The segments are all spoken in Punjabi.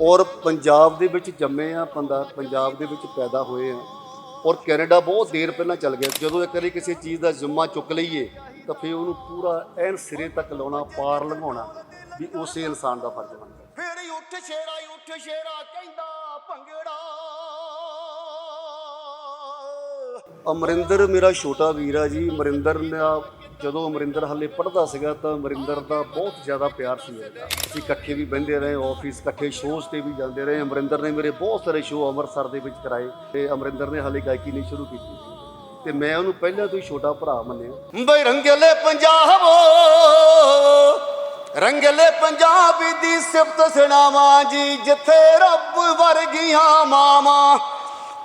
ਔਰ ਪੰਜਾਬ ਦੇ ਵਿੱਚ ਜੰਮੇ ਆ ਪੰਜਾਬ ਦੇ ਵਿੱਚ ਪੈਦਾ ਹੋਏ ਆ। ਔਰ ਕੈਨੇਡਾ ਬਹੁਤ ਦੇਰ ਪਹਿਲਾਂ ਚੱਲ ਗਿਆ। ਜਦੋਂ ਇੱਕ ਵਾਰੀ ਕਿਸੇ ਚੀਜ਼ ਦਾ ਜ਼ਿੰਮਾ ਚੁੱਕ ਲਈਏ ਤਾਂ ਫਿਰ ਉਹਨੂੰ ਪੂਰਾ ਐਨ ਸਿਰੇ ਤੱਕ ਲਾਉਣਾ ਪਾਰ ਲੰਘਾਉਣਾ ਵੀ ਉਸੇ ਇਨਸਾਨ ਦਾ ਫਰਜ਼ ਬਣਦਾ। ਫਿਰ ਉੱਠ ਸ਼ੇਰਾ ਉੱਠ ਸ਼ੇਰਾ ਕਹਿੰਦਾ ਭੰਗੜਾ। ਅਮਰਿੰਦਰ ਮੇਰਾ ਛੋਟਾ ਵੀਰ ਆ ਜੀ। ਅਮਰਿੰਦਰ ਨੇ ਜਦੋਂ ਅਮਰਿੰਦਰ ਹਾਲੇ ਪੜ੍ਹਦਾ ਸੀਗਾ ਤਾਂ ਅਮਰਿੰਦਰ ਦਾ ਬਹੁਤ ਜ਼ਿਆਦਾ ਪਿਆਰ ਸੀ ਮੇਰੇ ਨਾਲ। ਅਸੀਂ ਇਕੱਠੇ ਵੀ ਬਹਿੰਦੇ ਰਹੇ ਆਫਿਸ ਇਕੱਠੇ ਸ਼ੋਅਸ ਤੇ ਵੀ ਜਾਂਦੇ ਰਹੇ। ਅਮਰਿੰਦਰ ਨੇ ਮੇਰੇ ਬਹੁਤ ਸਾਰੇ ਸ਼ੋਅ ਅੰਮ੍ਰਿਤਸਰ ਦੇ ਵਿੱਚ ਕਰਾਏ ਤੇ ਅਮਰਿੰਦਰ ਨੇ ਹੱਲੇ ਗਾਇਕੀ ਨਹੀਂ ਸ਼ੁਰੂ ਕੀਤੀ ਤੇ ਮੈਂ ਉਹਨੂੰ ਪਹਿਲਾਂ ਤੋਂ ਹੀ ਛੋਟਾ ਭਰਾ ਮੰਨਿਆ। ਬਈ ਰੰਗਲੇ ਪੰਜਾਬ, ਰੰਗਲੇ ਪੰਜਾਬੀ ਦੀ ਸਿਫਤ ਸੁਣਾਵਾਂ ਜੀ, ਜਿੱਥੇ ਰੱਬ ਵਰਗੀਆਂ ਮਾਵਾਂ।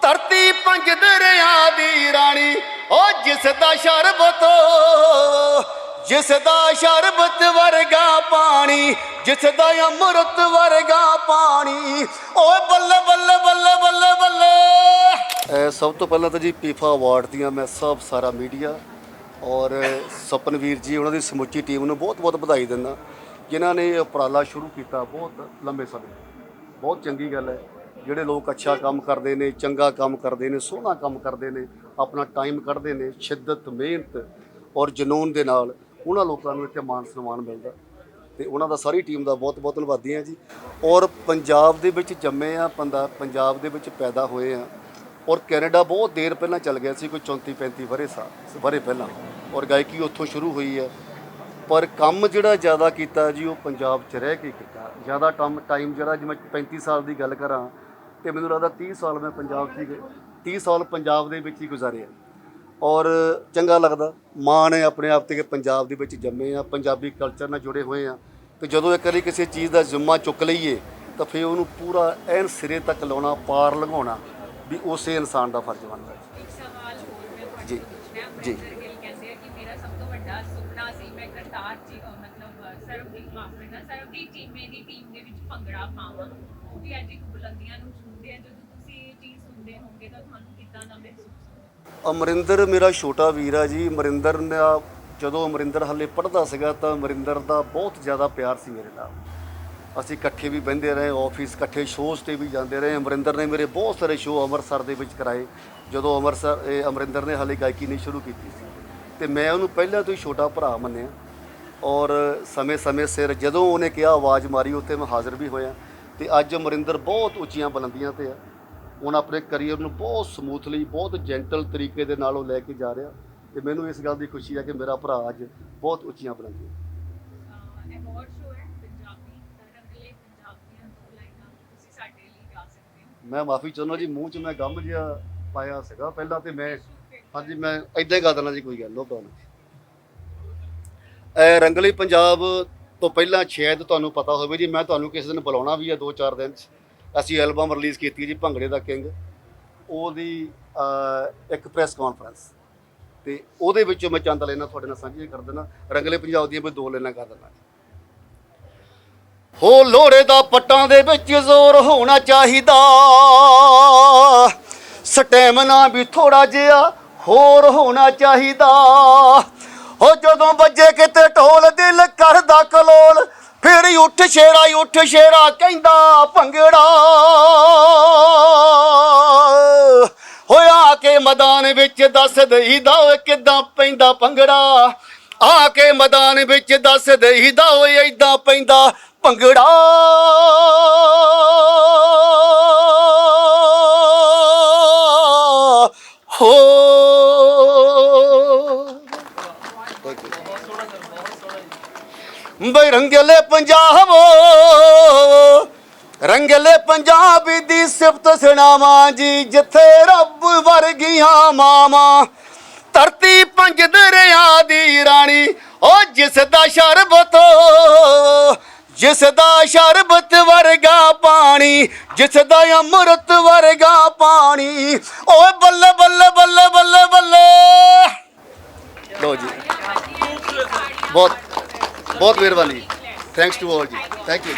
ਧਰਤੀ ਪੰਜ ਦਰਿਆ ਦੀ ਰਾਣੀ, ਉਹ ਜਿਸ ਦਾ ਸ਼ਰਬਤ ਜਿਸ ਦਾ ਸ਼ਰਬਤ ਵਰਗਾ ਪਾਣੀ, ਜਿਸ ਦਾ ਅੰਮ੍ਰਿਤ ਵਰਗਾ ਪਾਣੀ। ਓਏ ਬੱਲੇ ਬੱਲੇ ਬੱਲੇ ਬੱਲੇ ਬੱਲੇ। ਸਭ ਤੋਂ ਪਹਿਲਾਂ ਤਾਂ ਜੀ ਪੀਫਾ ਅਵਾਰਡ ਦੀਆਂ ਮੈਂ ਸਭ ਸਾਰਾ ਮੀਡੀਆ ਔਰ ਸਪਨਵੀਰ ਜੀ, ਉਹਨਾਂ ਦੀ ਸਮੁੱਚੀ ਟੀਮ ਨੂੰ ਬਹੁਤ-ਬਹੁਤ ਵਧਾਈ ਦਿੰਦਾ। ਜਿਨ੍ਹਾਂ ਨੇ ਇਹ ਉਪਰਾਲਾ ਸ਼ੁਰੂ ਕੀਤਾ ਬਹੁਤ ਲੰਬੇ ਸਮੇਂ ਬਹੁਤ ਚੰਗੀ ਗੱਲ ਹੈ ਜਿਹੜੇ ਲੋਕ ਅੱਛਾ ਕੰਮ ਕਰਦੇ ਨੇ, ਚੰਗਾ ਕੰਮ ਕਰਦੇ ਨੇ, ਸੋਹਣਾ ਕੰਮ ਕਰਦੇ ਨੇ, ਆਪਣਾ ਟਾਈਮ ਕੱਢਦੇ ਨੇ, ਸ਼ਿੱਦਤ, ਮਿਹਨਤ ਔਰ ਜਨੂਨ ਦੇ ਨਾਲ ਉਹਨਾਂ ਲੋਕਾਂ ਨੂੰ ਇੱਥੇ ਮਾਨ ਸਨਮਾਨ ਮਿਲਦਾ ਤੇ ਉਹਨਾਂ ਦਾ ਸਾਰੀ ਟੀਮ ਦਾ ਬਹੁਤ-ਬਹੁਤ ਧੰਨਵਾਦੀ ਹਾਂ ਜੀ। ਔਰ ਪੰਜਾਬ ਦੇ ਵਿੱਚ ਜੰਮੇ ਆ ਬੰਦਾ ਪੰਜਾਬ ਦੇ ਵਿੱਚ ਪੈਦਾ ਹੋਏ ਆ ਔਰ ਕੈਨੇਡਾ ਬਹੁਤ ਦੇਰ ਪਹਿਲਾਂ ਚੱਲ ਗਿਆ ਸੀ, ਕੋਈ 34 35 ਵਰੇ ਸਾਲ ਵਰੇ ਪਹਿਲਾਂ। ਔਰ ਗਾਇਕੀ ਉੱਥੋਂ ਸ਼ੁਰੂ ਹੋਈ ਹੈ। ਪਰ ਕੰਮ ਜਿਹੜਾ ਜ਼ਿਆਦਾ ਕੀਤਾ ਜੀ, ਉਹ ਪੰਜਾਬ 'ਚ ਰਹਿ ਕੇ ਕੀਤਾ। ਜ਼ਿਆਦਾ ਟਮ ਟਾਈਮ ਜਿਹੜਾ ਜਿਵੇਂ 35 ਸਾਲ ਦੀ ਗੱਲ ਕਰਾਂ ਤੇ ਮੈਨੂੰ ਲੱਗਦਾ 30 ਸਾਲ ਮੈਂ ਪੰਜਾਬ 'ਚ ਹੀ ਗਏ। 30 ਸਾਲ ਪੰਜਾਬ ਦੇ ਵਿੱਚ ਹੀ ਗੁਜ਼ਾਰੇ ਆ। ਔਰ ਚੰਗਾ ਲੱਗਦਾ। ਮਾਣ ਹੈ ਆਪਣੇ ਆਪ ਤੇ ਕਿ ਪੰਜਾਬ ਦੇ ਵਿੱਚ ਜੰਮੇ ਆ ਪੰਜਾਬੀ ਕਲਚਰ ਨਾਲ ਜੁੜੇ ਹੋਏ ਆ। ਤੇ ਜਦੋਂ ਇੱਕ ਵਾਰੀ ਕਿਸੇ ਚੀਜ਼ ਦਾ ਜ਼ਿੰਮਾ ਚੁੱਕ ਲਈਏ ਤਾਂ ਫਿਰ ਉਹਨੂੰ ਪੂਰਾ ਐਨ ਸਿਰੇ ਤੱਕ ਲਾਉਣਾ ਪਾਰ ਲੰਘਾਉਣਾ ਵੀ ਉਸੇ ਇਨਸਾਨ ਦਾ ਫਰਜ਼ ਬਣਦਾ। ਹੈ ਮੈਂ ਜੀ, ਜੀ। ਮੈਂ ਕਰਤਾਰ ਜੀ ਅਹ ਮਤਲਬ ਸਰਵਦੀਪ ਮਾਫ ਕਰਨਾ ਸਰਵਦੀਪ ਚੀਮੇ ਦੀ ਟੀਮ ਦੇ ਵਿੱਚ ਭੰਗੜਾ ਪਾਵਾਂ। ਉਹ ਵੀ ਅੱਜ ਇੱਕ ਬੁਲੰਦੀਆਂ ਨੂੰ ਛੂਹਦੇ ਆ। ਜਦੋਂ ਤੁਸੀਂ ਇਹ ਚੀਜ਼ ਸੁਣਦੇ ਹੋਵੋਗੇ ਤਾਂ ਤੁਹਾਨੂੰ ਕਿੱਦਾਂ ਦਾ ਮਹਿਸੂਸ ਅਮਰਿੰਦਰ ਮੇਰਾ ਛੋਟਾ ਵੀਰ ਆ ਜੀ। ਅਮਰਿੰਦਰ ਨੇ ਜਦੋਂ ਅਮਰਿੰਦਰ ਹੱਲੇ ਪੜ੍ਹਦਾ ਸੀਗਾ ਤਾਂ ਅਮਰਿੰਦਰ ਦਾ ਬਹੁਤ ਜ਼ਿਆਦਾ ਪਿਆਰ ਸੀ ਮੇਰੇ ਨਾਲ। ਅਸੀਂ ਇਕੱਠੇ ਵੀ ਬਹਿੰਦੇ ਰਹੇ ਆਫਿਸ ਇਕੱਠੇ ਸ਼ੋਅਸ ਤੇ ਵੀ ਜਾਂਦੇ ਰਹੇ। ਅਮਰਿੰਦਰ ਨੇ ਮੇਰੇ ਬਹੁਤ ਸਾਰੇ ਸ਼ੋਅ ਅੰਮ੍ਰਿਤਸਰ ਦੇ ਵਿੱਚ ਕਰਾਏ। ਜਦੋਂ ਅੰਮ੍ਰਿਤਸਰ, ਇਹ ਅਮਰਿੰਦਰ ਨੇ ਹੱਲੇ ਗਾਇਕੀ ਨਹੀਂ ਸ਼ੁਰੂ ਕੀਤੀ ਸੀ। ਤੇ ਮੈਂ ਉਹਨੂੰ ਪਹਿਲਾਂ ਤੋਂ ਹੀ ਛੋਟਾ ਭਰਾ ਮੰਨਿਆ। ਔਰ ਸਮੇਂ-ਸਮੇਂ ਸਿਰ ਜਦੋਂ ਉਹਨੇ ਕਿਹਾ ਆਵਾਜ਼ ਮਾਰੀ ਉੱਤੇ ਮੈਂ ਹਾਜ਼ਰ ਵੀ ਹੋਇਆ। ਤੇ ਅੱਜ ਅਮਰਿੰਦਰ ਬਹੁਤ ਉੱਚੀਆਂ ਬੁਲੰਦੀਆਂ ਤੇ ਆ। ਹੁਣ ਆਪਣੇ ਕੈਰੀਅਰ ਨੂੰ ਬਹੁਤ ਸਮੂਥਲੀ ਬਹੁਤ ਜੈਂਟਲ ਤਰੀਕੇ ਦੇ ਨਾਲ ਉਹ ਲੈ ਕੇ ਜਾ ਰਿਹਾ ਤੇ ਮੈਨੂੰ ਇਸ ਗੱਲ ਦੀ ਖੁਸ਼ੀ ਹੈ ਕਿ ਮੇਰਾ ਭਰਾ ਅੱਜ ਬਹੁਤ ਉੱਚੀਆਂ ਬੁਲੰਦੀਆਂ ਮੈਂ ਮਾਫੀ ਚਾਹੁੰਦਾ ਜੀ ਮੂੰਹ 'ਚ ਮੈਂ ਗੰਮ ਜਿਹਾ ਪਾਇਆ ਸੀਗਾ ਪਹਿਲਾਂ ਤੇ ਮੈਂ ਹਾਂਜੀ ਮੈਂ ਇਦਾਂ ਹੀ ਗਾ ਦੇਣਾ ਜੀ ਕੋਈ ਗੱਲ ਨੋ ਪ੍ਰੋਬਲਮ ਐ ਰੰਗਲੀ ਪੰਜਾਬ ਤੋਂ ਪਹਿਲਾਂ ਸ਼ਾਇਦ ਤੁਹਾਨੂੰ ਪਤਾ ਹੋਵੇ ਜੀ ਮੈਂ ਤੁਹਾਨੂੰ ਕਿਸੇ ਦਿਨ ਬੁਲਾਉਣਾ ਵੀ ਹੈ 2-4 ਦਿਨ 'ਚ। ਅਸੀਂ ਐਲਬਮ ਰਿਲੀਜ਼ ਕੀਤੀ ਜੀ ਭੰਗੜੇ ਦਾ ਕਿੰਗ। ਉਹਦੀ ਇੱਕ ਪ੍ਰੈਸ ਕਾਨਫਰੰਸ। ਤੇ ਉਹਦੇ ਵਿੱਚੋਂ ਮੈਂ ਚੰਦ ਲੈਣਾ ਤੁਹਾਡੇ ਨਾਲ ਸਾਂਝੀਆਂ ਕਰ ਦੇਣਾ ਰੰਗਲੇ ਪੰਜਾਬ ਦੀਆਂ ਮੈਂ ਦੋ ਲੈਣਾ ਕਰ ਦੇਣਾ ਹੋ ਲੋੜੇ ਦਾ ਪੱਟਾਂ ਦੇ ਵਿੱਚ ਜ਼ੋਰ ਹੋਣਾ ਚਾਹੀਦਾ। ਸਟੈਮਨਾ ਵੀ ਥੋੜਾ ਜਿਹਾ ਹੋਰ ਹੋਣਾ ਚਾਹੀਦਾ। ਹੋ ਜਦੋਂ ਵੱਜੇ ਕਿਤੇ ਢੋਲ ਦਿਲ ਕਰਦਾ ਕਲੋਲ ਉੱਠ ਸ਼ੇਰਾ ਹੀ ਉੱਠ ਸ਼ੇਰਾ ਕਹਿੰਦਾ ਭੰਗੜਾ। ਹੋਇਆ ਕੇ ਮੈਦਾਨ ਵਿੱਚ ਦੱਸ ਦਈਦਾ ਓਏ ਕਿਦਾਂ ਪੈਂਦਾ ਭੰਗੜਾ। ਆ ਕੇ ਮੈਦਾਨ ਵਿੱਚ ਦੱਸ ਦਈਦਾ ਓਏ ਏਦਾਂ ਪੈਂਦਾ ਭੰਗੜਾ। ਹੋ। ਬਈ ਰੰਗਲੇ ਪੰਜਾਬ ਰੰਗਲੇ ਪੰਜਾਬ ਦੀ ਸਿਫਤ ਸੁਣਾਵਾਂ ਜੀ, ਜਿੱਥੇ ਰੱਬ ਵਰਗੀਆਂ ਮਾਵਾਂ। ਧਰਤੀ ਪੰਜ ਦਰਿਆ ਦੀ ਰਾਣੀ ਉਹ ਜਿਸ ਦਾ ਸ਼ਰਬਤ, ਜਿਸ ਦਾ ਸ਼ਰਬਤ ਵਰਗਾ ਪਾਣੀ, ਜਿਸ ਦਾ ਅੰਮ੍ਰਿਤ ਵਰਗਾ ਪਾਣੀ। ਓਏ ਬੱਲੇ ਬੱਲੇ ਬੱਲੇ ਬੱਲੇ ਬੱਲੇ। ਲੋ ਜੀ। ਬਹੁਤ ਬਹੁਤ ਮਿਹਰਬਾਨੀ। ਥੈਂਕਸ ਟੂ ਆਲ ਜੀ। Thank you